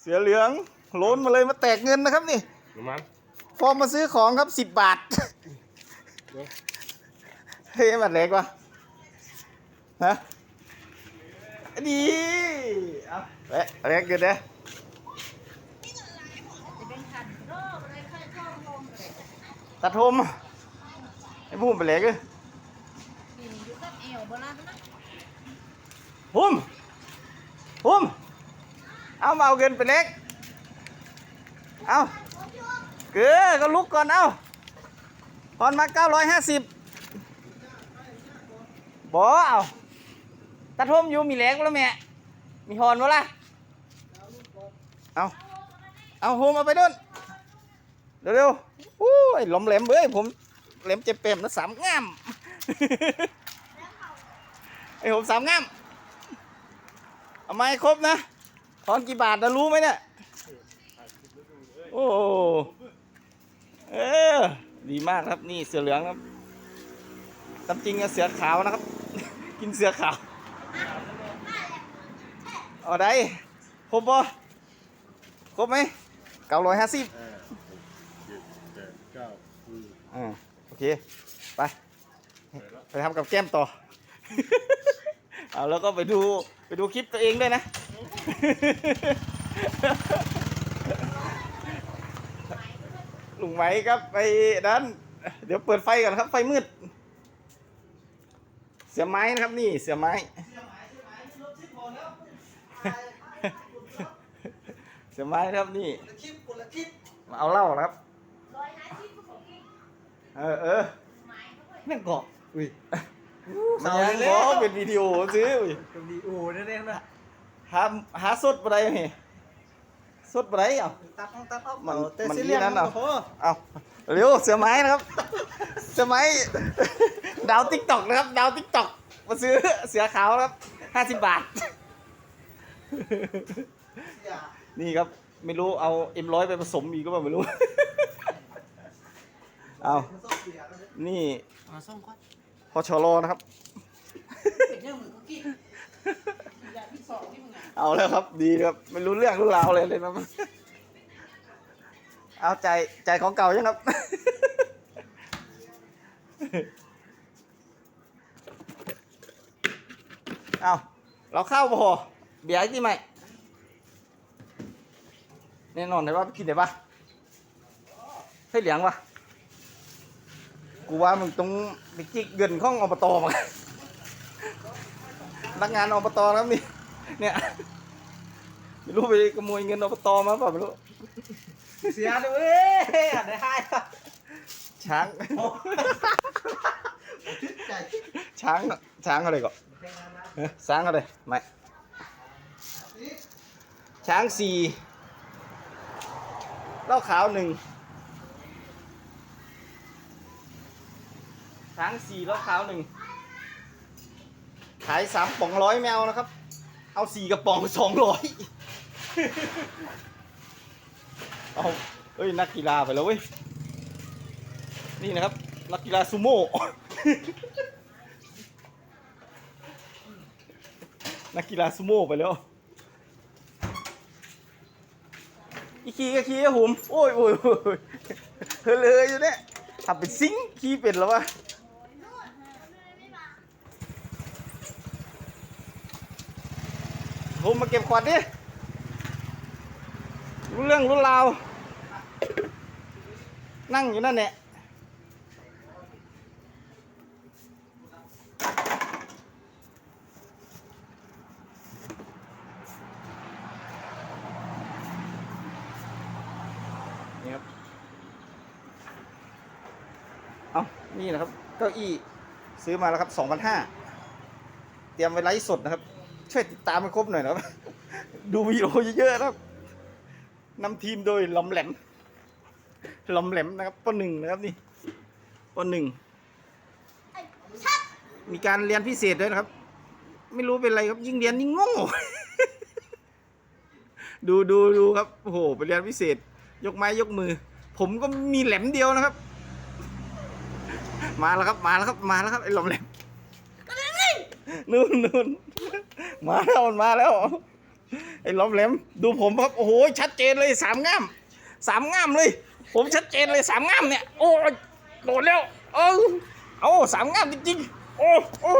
เสือเหลืองโลนมาเลยมาแตกเงินนะครับนี่น้ำมันฟอร์มมาซื้อของครับสิบบาท เฮ้ยมันเล็กวะฮะดีเอาเอ๊ะเล็กเกินเด้อจะเป็นขันโรคอะไรไข้ข้อมงเลยตัดทมไอ้บุ้มไปเล็กเลยปีนี้อยู่กับเอวโบราณนะบุ้มบุ้ม เอามาเอาเงินไปเล็ก เอาเกือก็ลุกก่อน เอาพอนมาเก้าร้อยห้าสิบบเอาตัดทมอยู่มีแหลกแล้วแม่ มีหอนวะล่ะ เอาเอาโฮมเอาไปด้วยเร็วๆอู้ยหลอมแหลมเบ้ยผมแหลมเจ็บเปมนะสามง่ามไอ้ผมสามง่ามเอามาให้ครบนะ ทอนกี่บาทนะรู้ไหมเนี่ย โอ้โหเออ ดีมากครับนี่เสือเหลืองครับตามจริงอะเสือขาวนะครับ กินเสือขาวเอาได้ครบปะครบไหมเก้าร้อยห้าสิบอือ่าโอเค ไป ไปทำกับแก้มต่อ เอาแล้วก็ไปดูไปดูคลิปตัวเองด้วยนะ ลุงไหมครับไปนั้นเดี๋ยวเปิดไฟก่อนครับ ไฟมืด เสียไม้นะครับนี่เสียไม้ เสียไม้นะครับนี่มาเอาเหล้านะครับร้อยห้าสิบก็บอกอีกเออเออหมายเขาเลยแม่งเกาะอุ้ยเศร้ายังเลยบอกเป็นวิดีโอซื้ออุ้ยกับดีโอ้นั่นเองนะ หาหาสดอะไรเหรสดอะไรเอะตัดออกตัดออกมันแต่มันสิเลียนนี่นั่นเหรอโอ้โหเอาเร็วเสือไม้นะครับ เสือไม้ดาวติ๊กตอกนะครับ ดาวติ๊กตอกมาซื้อเสือขาวนะครับห้าสิบบาท นี่ครับไม่รู้เอาเอ็มร้อยไปผสมอีกก็ไม่รู้ เอานี่มาส่งก่อนพอชรอนะครับ เอาแล้วครับ ดีครับไม่รู้เรื่องรู้ราวเลยเลยนะเอาใจใจของเก่ายังครับ เอาเราเข้าพอเบียร์ที่ไหมแน่นอนเลยว่ากินได้ปะให้เหลียงปะกูว่ามึงต้องไปจิกเงินข้องอบตมาพนักงานอบตครับนี่เนี่ย ไม่รู้ไปขโมยเงินอบตมาเปล่าไม่รู้เสียด้วยเว้ยหันได้ให้ปะช้างช้างน่ะช้างอะไรก่อนเอ๊ะช้างอะไรไม่ช้างสี่เหล้าขาวหนึ่งช้างสี่เหล้าขาวหนึ่งขายสามป๋องร้อยแมวนะครับ เอาสี่กระป๋องสองร้อย เอาเฮ้ยนักกีฬาไปแล้วเว้ย นี่นะครับ นักกีฬาซูโม่ นักกีฬาซูโม่ไปแล้ว อีขี่ก็ขี่ครับผม โอ้ยโอ้ยโอ้ยเธอเลยอยู่เนี่ยทำเป็นซิงคีเป็นแล้ววะผมมาเก็บขวดดิ รู้เรื่องรู้ราว นั่งอยู่นั่นแหละนี่ครับ เอานี่นะครับ เก้าอี้ซื้อมาแล้วครับ2,500เตรียมไว้ไลฟ์สดนะครับ ช่วยติดตามให้ครบหน่อยนะครับ ดูวิดีโอเยอะๆนะครับ นำทีมโดยลอมแหลมลอมแหลมนะครับปหนึ่งนะครับนี่ปหนึ่งมีการเรียนพิเศษด้วยนะครับ ไม่รู้เป็นไรครับ ยิ่งเรียนยิ่งโง่ดูดูดูครับโอ้โหไปเรียนพิเศษ ยกไม้ยกมือ ผมก็มีแหลมเดียวนะครับ มาแล้วครับมาแล้วครับมาแล้วครับไอ้หลอมแหลมนู่นนู่นมาแล้วมันมาแล้ว ไอ้ล้อมแหลม ดูผมครับ โอ้โห ชัดเจนเลยสามง่ามสามง่ามเลย ผมชัดเจนเลยสามง่ามเนี่ย โอ้โดดแล้ว เออเอาสามง่ามจริงๆ โอ้โอ้